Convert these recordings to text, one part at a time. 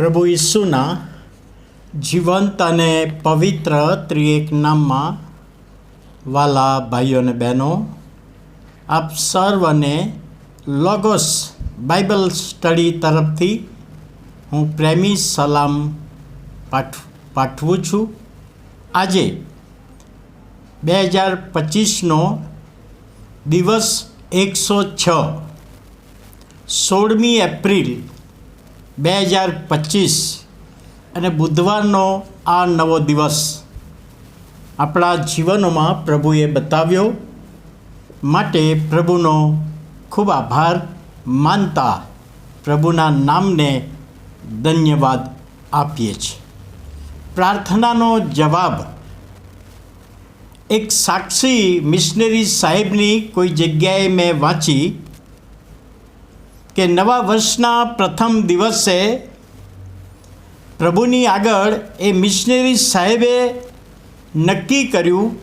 પ્રભુ ઈસુના જીવંત અને પવિત્ર ત્રિએક નામમાં વાલા ભાઈઓ અને બહેનો, આપ સર્વને લોગોસ બાઇબલ સ્ટડી તરફથી હું પ્રેમી સલામ પાઠ પાઠવું છું. આજે બે હજાર પચીસનો દિવસ એકસો છ. સોળમી એપ્રિલ બે હજાર પચીસ અને બુધવારનો આ નવો દિવસ આપણા જીવનોમાં પ્રભુએ બતાવ્યો. માટે પ્રભુનો ખૂબ આભાર માનતા પ્રભુના નામને ધન્યવાદ આપીએ છીએ. પ્રાર્થનાનો જવાબ એક સાક્ષી મિશનરી સાહેબની કોઈ જગ્યાએ મેં વાંચી કે નવા વર્ષના પ્રથમ દિવસે પ્રભુની આગળ એ મિશનરી સાહેબે નક્કી કર્યું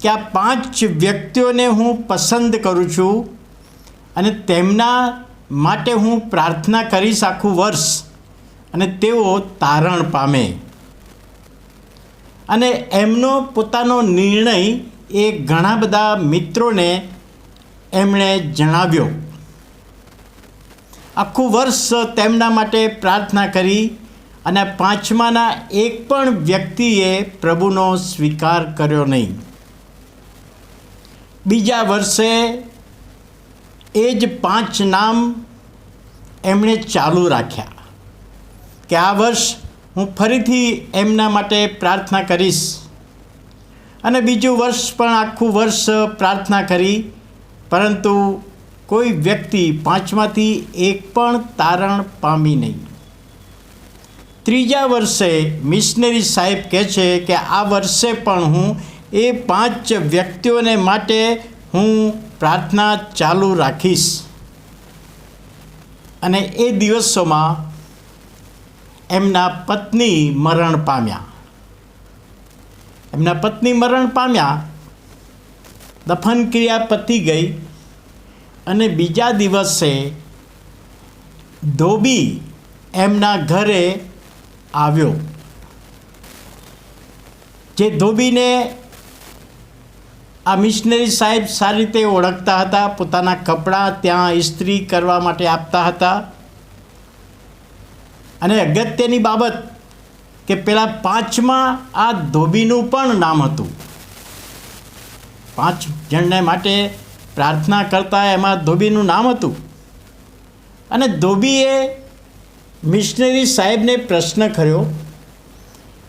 કે આ પાંચ વ્યક્તિઓને હું પસંદ કરું છું અને તેમના માટે હું પ્રાર્થના કરીશ આખું વર્ષ અને તેઓ તારણ પામે. અને એમનો પોતાનો નિર્ણય એ ઘણા બધા મિત્રોને એમણે જણાવ્યો. આખું વર્ષ તેમના માટે પ્રાર્થના કરી અને પાંચમાના એક પણ વ્યક્તિએ પ્રભુનો સ્વીકાર કર્યો નહીં. બીજા વર્ષે એ જ પાંચ નામ એમણે ચાલુ રાખ્યા કે આ વર્ષ હું ફરીથી એમના માટે પ્રાર્થના કરીશ. અને બીજું વર્ષ પણ આખું વર્ષ પ્રાર્થના કરી, પરંતુ કોઈ વ્યક્તિ પાંચમાંથી એક પણ તારણ પામી નહીં. ત્રીજા વર્ષે મિશનરી સાહેબ કહે છે કે આ વર્ષે પણ હું એ પાંચ વ્યક્તિઓને માટે હું પ્રાર્થના ચાલુ રાખીશ. અને એ દિવસોમાં એમના પત્ની મરણ પામ્યા. એમના પત્ની મરણ પામ્યા. દફન ક્રિયા પતી ગઈ. અને બીજા દિવસે ધોબી એમના ઘરે આવ્યો. જે ધોબીને આ મિશનરી સાહેબ સારી રીતે ઓળખતા હતા, પોતાના કપડાં ત્યાં ઇસ્ત્રી કરવા માટે આપતા હતા. અને અગત્યની બાબત કે પેલા પાંચમાં આ ધોબીનું પણ નામ હતું. પાંચ જણને માટે પ્રાર્થના કરતા એમાં ધોબીનું નામ હતું. અને ધોબીએ મિશનરી સાહેબને પ્રશ્ન કર્યો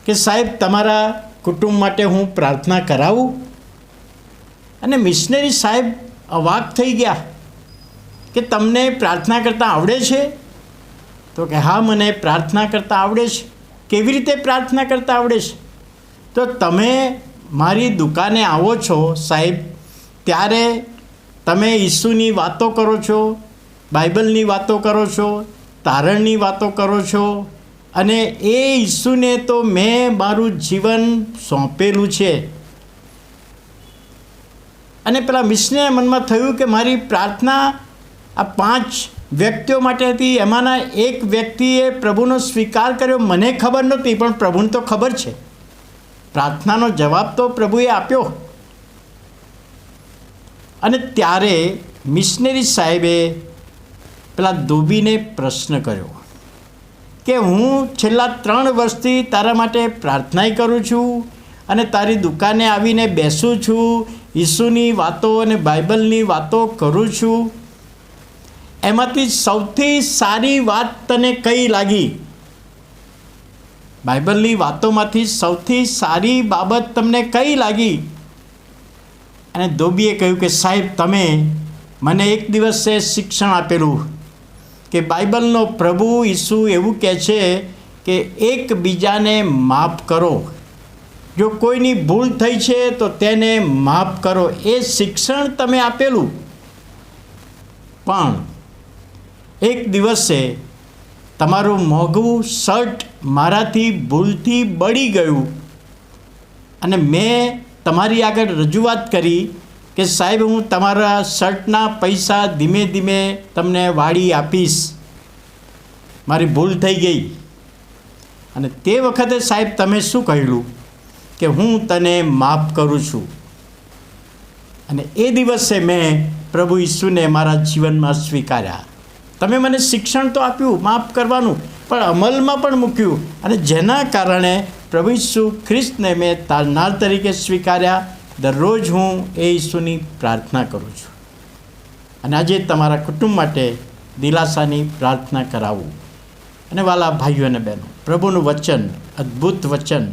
કે સાહેબ, તમારા કુટુંબ માટે હું પ્રાર્થના કરાવું? અને મિશનરી સાહેબ અવાક થઈ ગયા કે તમને પ્રાર્થના કરતાં આવડે છે? તો કે હા, મને પ્રાર્થના કરતાં આવડે છે. કેવી રીતે પ્રાર્થના કરતાં આવડે છે? તો તમે મારી દુકાને આવો છો સાહેબ, ત્યારે તમે ઈસુની વાતો કરો છો, બાઇબલની વાતો કરો છો, તારણની વાતો કરો છો, અને એ ઈસુને તો મેં મારું જીવન સોંપેલું છે. અને પેલા મિશને મનમાં થયું કે મારી પ્રાર્થના આ પાંચ વ્યક્તિઓ માટે હતી, એમાંના એક વ્યક્તિએ પ્રભુનો સ્વીકાર કર્યો, મને ખબર નહોતી, પણ પ્રભુને તો ખબર છે. પ્રાર્થનાનો જવાબ તો પ્રભુએ આપ્યો. અને ત્યારે મિશનરી સાહેબે પેલા ધોબીને પ્રશ્ન કર્યો કે હું છેલ્લા ત્રણ વર્ષથી તારા માટે પ્રાર્થના કરું છું અને તારી દુકાને આવીને બેસું છું, ઈસુની વાતો અને બાઇબલની વાતો કરું છું. એમાંથી સૌથી સારી વાત તને કઈ લાગી? બાઇબલની વાતોમાંથી સૌથી સારી બાબત તમને કઈ લાગી? અને ધોબીએ કહ્યું કે, સાહેબ, તમે મને એક દિવસે શિક્ષણ આપેલું કે બાઇબલનો પ્રભુ ઈસુ એવું કહે છે કે એકબીજાને માફ કરો. જો કોઈની ભૂલ થઈ છે તો તેને માફ કરો. એ શિક્ષણ તમે આપેલું. પણ એક દિવસે તમારું મોંઘું શર્ટ મારાથી ભૂલથી બળી ગયું અને મેં તમારી આગળ રજૂઆત કરી કે સાહેબ, હું તમારા શર્ટના પૈસા ધીમે ધીમે તમને વાળી આપીશ. મારી ભૂલ થઈ ગઈ. અને તે વખતે સાહેબ, તમે શું કહેલું? કે હું તને માફ કરું છું. અને એ દિવસે મેં પ્રભુ ઈસુને મારા જીવનમાં સ્વીકાર્યા. તમે મને શિક્ષણ તો આપ્યું, માફ કરવાનું, પણ અમલમાં પણ મૂક્યું. અને જેના કારણે પ્રભુ ઈસુ ખ્રિસ્તને મેં તારનાર તરીકે સ્વીકાર્યા. દરરોજ હું એ ઈસુની પ્રાર્થના કરું છું. અને આજે તમારા કુટુંબ માટે દિલાસાની પ્રાર્થના કરાવું. અને વાલા ભાઈઓ અને બહેનો, પ્રભુનું વચન, અદ્ભુત વચન,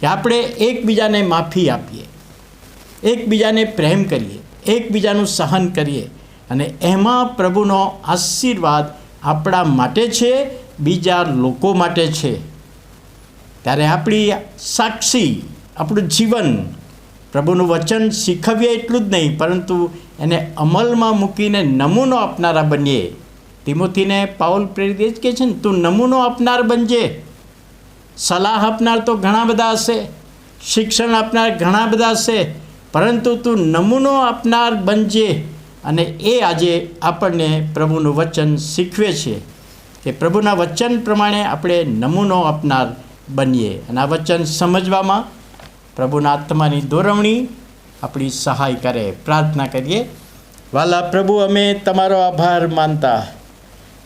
કે આપણે એકબીજાને માફી આપીએ. એકબીજાને પ્રેમ કરીએ. એકબીજાનું સહન કરીએ. અને એમાં પ્રભુનો આશીર્વાદ આપણા માટે છે, બીજા લોકો માટે છે. ત્યારે આપણી સાક્ષી, આપણું જીવન પ્રભુનું વચન શીખવીએ એટલું જ નહીં, પરંતુ એને અમલમાં મૂકીને નમૂનો આપનારા બનીએ. તિમોથીને પાઉલ પ્રેરિત એ જ કહે છે ને, તું નમૂનો આપનાર બનજે. સલાહ આપનાર તો ઘણા બધા હશે, શિક્ષણ આપનાર ઘણા બધા હશે, પરંતુ તું નમૂનો આપનાર બનજે. અને એ આજે આપણને પ્રભુનું વચન શીખવે છે કે પ્રભુના વચન પ્રમાણે આપણે નમૂનો આપનાર બનીએ. અને આ વચન સમજવામાં પ્રભુના આત્માની દોરવણી આપણી સહાય કરે. પ્રાર્થના કરીએ. વાલા પ્રભુ, અમે તમારો આભાર માનતા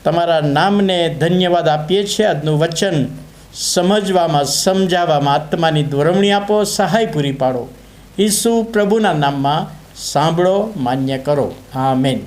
તમારા નામને ધન્યવાદ આપીએ છીએ. આજનું વચન સમજવામાં, સમજાવવામાં, આત્માની દોરવણી આપો, સહાય પૂરી પાડો. ઈસુ પ્રભુના નામમાં સાંભળો, માન્ય કરો. આમેન.